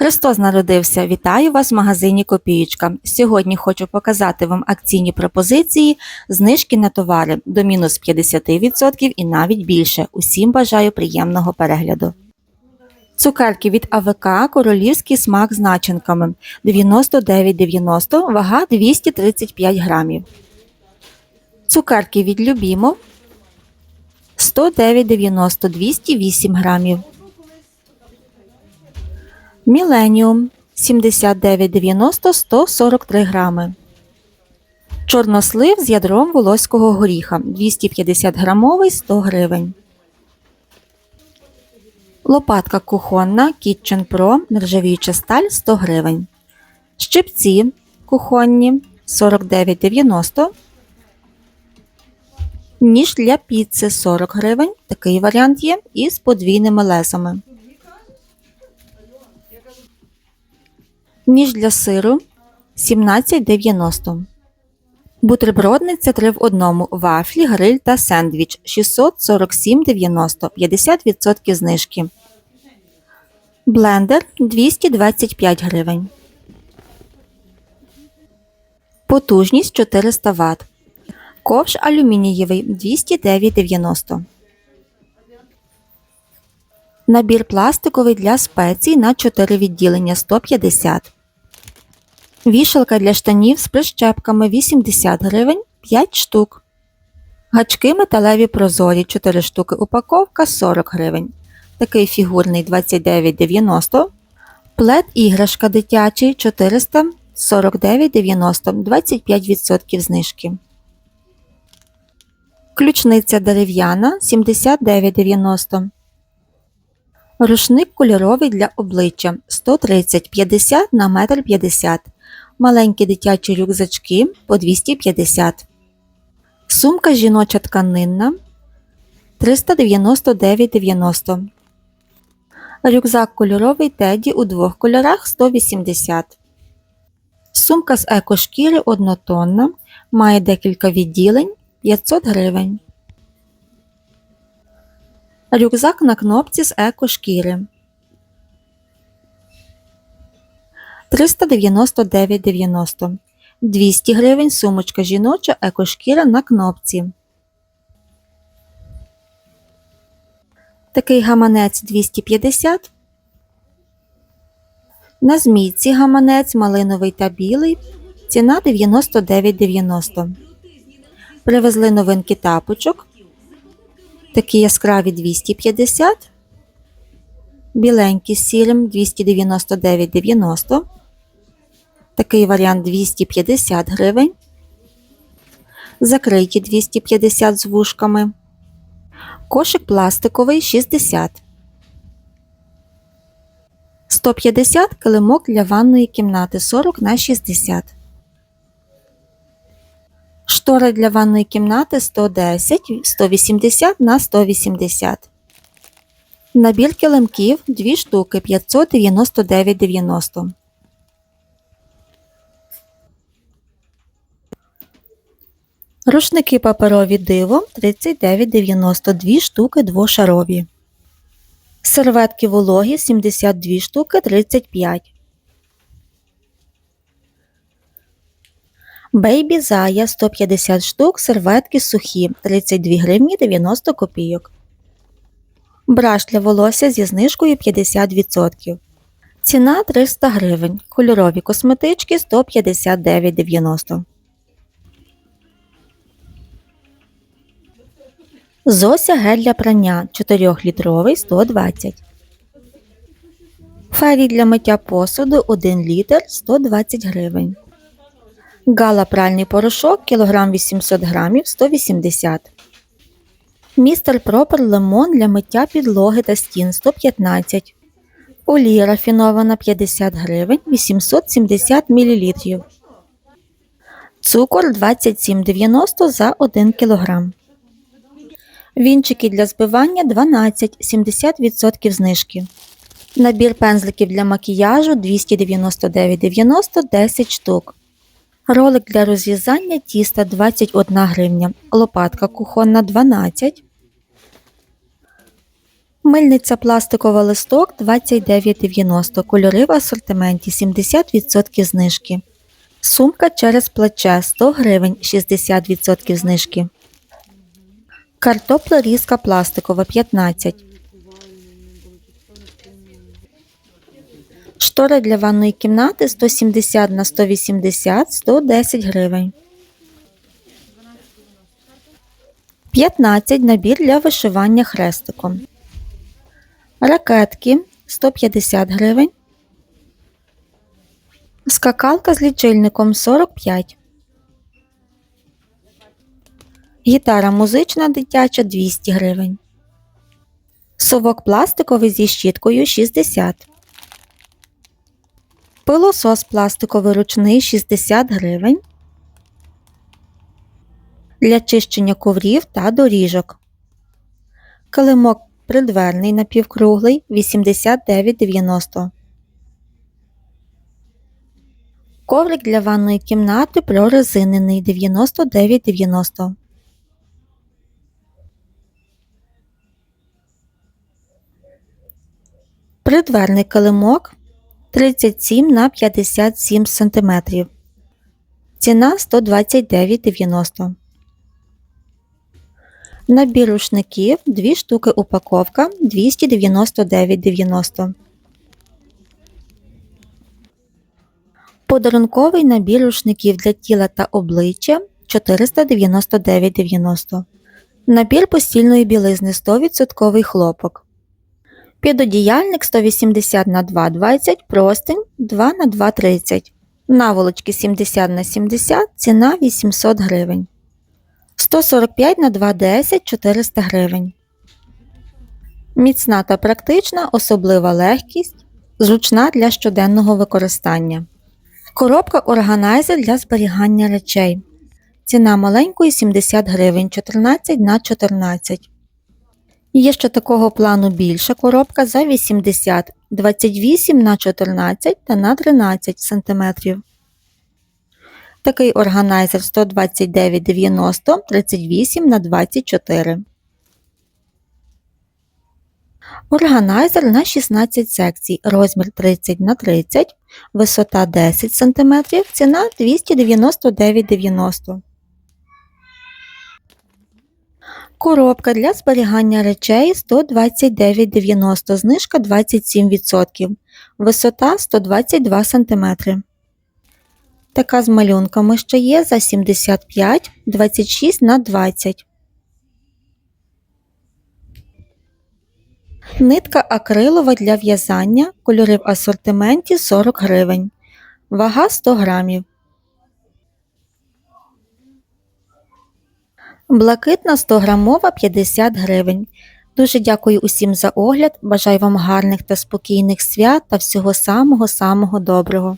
Христос народився. Вітаю вас в магазині Копієчка. Сьогодні хочу показати вам акційні пропозиції, знижки на товари до мінус 50% і навіть більше. Усім бажаю приємного перегляду. Цукерки від АВК королівський смак з начинками 99,90, вага 235 грамів. Цукерки від Любімо 109,90 208 грамів. Міленіум 79,90 143 грами. Чорнослив з ядром волоського горіха 250 грамовий 100 гривень. Лопатка кухонна Kitchen Pro нержавіюча сталь 100 гривень. Щипці кухонні 49,90. Ніж для піци 40 гривень. Такий варіант є із подвійними лезами. Ніж для сиру 17,90. Бутербродниця 3 в одному. Вафлі, гриль та сендвіч 647,90. 50% знижки. Блендер 225 гривень. Потужність 400 Вт. Ковш алюмінієвий 209,90. Набір пластиковий для спецій на 4 відділення 150. Вішалка для штанів з прищепками 80 гривень 5 штук. Гачки металеві прозорі 4 штуки упаковка 40 гривень. Такий фігурний 29,90. Плед іграшка дитячий 449,90 25% знижки. Ключниця дерев'яна 79,90. Рушник кольоровий для обличчя 130-50 на 1,50 м. Маленькі дитячі рюкзачки по 250 Сумка жіноча тканинна 399,90 Рюкзак кольоровий теді у двох кольорах 180 Сумка з екошкіри однотонна. Має декілька відділень 500 гривень. Рюкзак на кнопці з екошкіри 399,90 200 гривень сумочка жіноча екошкіра на кнопці. Такий гаманець 250. На змійці гаманець малиновий та білий. Ціна 99,90. Привезли новинки тапочок. Такі яскраві 250. Біленькі з сірим 299,90. Такий варіант 250 гривень. Закриті 250 з вушками. Кошик пластиковий 60. 150 килимок для ванної кімнати 40 на 60. Штори для ванної кімнати 110, 180 на 180. Набір килимків 2 штуки 599,90. Рушники паперові диво 39,92 штуки двошарові. Серветки вологі 72 штуки 35. Бейбі Зая 150 штук, серветки сухі 32 гривні 90 копійок. Браш для волосся зі знижкою 50%. Ціна 300 гривень. Кольорові косметички 159,90. Зося гель для прання 4-літровий 120. Фері для миття посуду 1 літр 120 гривень. Гала пральний порошок кілограм 800 грамів 180. Містер Пропер лимон для миття підлоги та стін 115. Олія рафінована 50 гривень 870 мл. Цукор 27,90 за 1 кг. Вінчики для збивання 12 70% знижки. Набір пензликів для макіяжу 299,90 10 штук. Ролик для розв'язання тіста 21 гривня. Лопатка кухонна 12. Мильниця пластикова листок 29,90. Кольори в асортименті 70% знижки. Сумка через плече 100 гривень 60% знижки. Картопля різка пластикова 15. Штори для ванної кімнати 170 на 180 110 гривень. 15 набір для вишивання хрестиком. Ракетки 150 гривень. Скакалка з лічильником 45. Гітара музична дитяча 200 гривень. Совок пластиковий зі щіткою 60. Пилосос пластиковий ручний 60 гривень. Для чищення коврів та доріжок. Килимок придверний напівкруглий 89,90. Коврик для ванної кімнати прорезинений 99,90. Придверний килимок 37 на 57 см. Ціна 129,90. Набір рушників 2 штуки упаковка 299,90. Подарунковий набір рушників для тіла та обличчя 499,90. Набір постільної білизни 100% хлопок. Підодіяльник 180 на 2,20, простень 2 на 2,30. Наволочки 70 на 70, ціна 800 гривень. 145 на 2,10 400 гривень. Міцна та практична, особлива легкість, зручна для щоденного використання. Коробка органайзер для зберігання речей. Ціна маленької 70 гривень 14 на 14. Є ще такого плану більша коробка за 80 28 на 14 та на 13 см. Такий органайзер 129,90 38 на 24. Органайзер на 16 секцій, розмір 30 на 30, висота 10 см, ціна 299,90. Коробка для зберігання речей 129,90, знижка 27%, висота 122 см. Така з малюнками ще є за 75, 26 на 20. Нитка акрилова для в'язання, кольори в асортименті 40 гривень. Вага 100 грамів. Блакитна 100 грамова 50 гривень. Дуже дякую усім за огляд. Бажаю вам гарних та спокійних свят та всього самого самого доброго.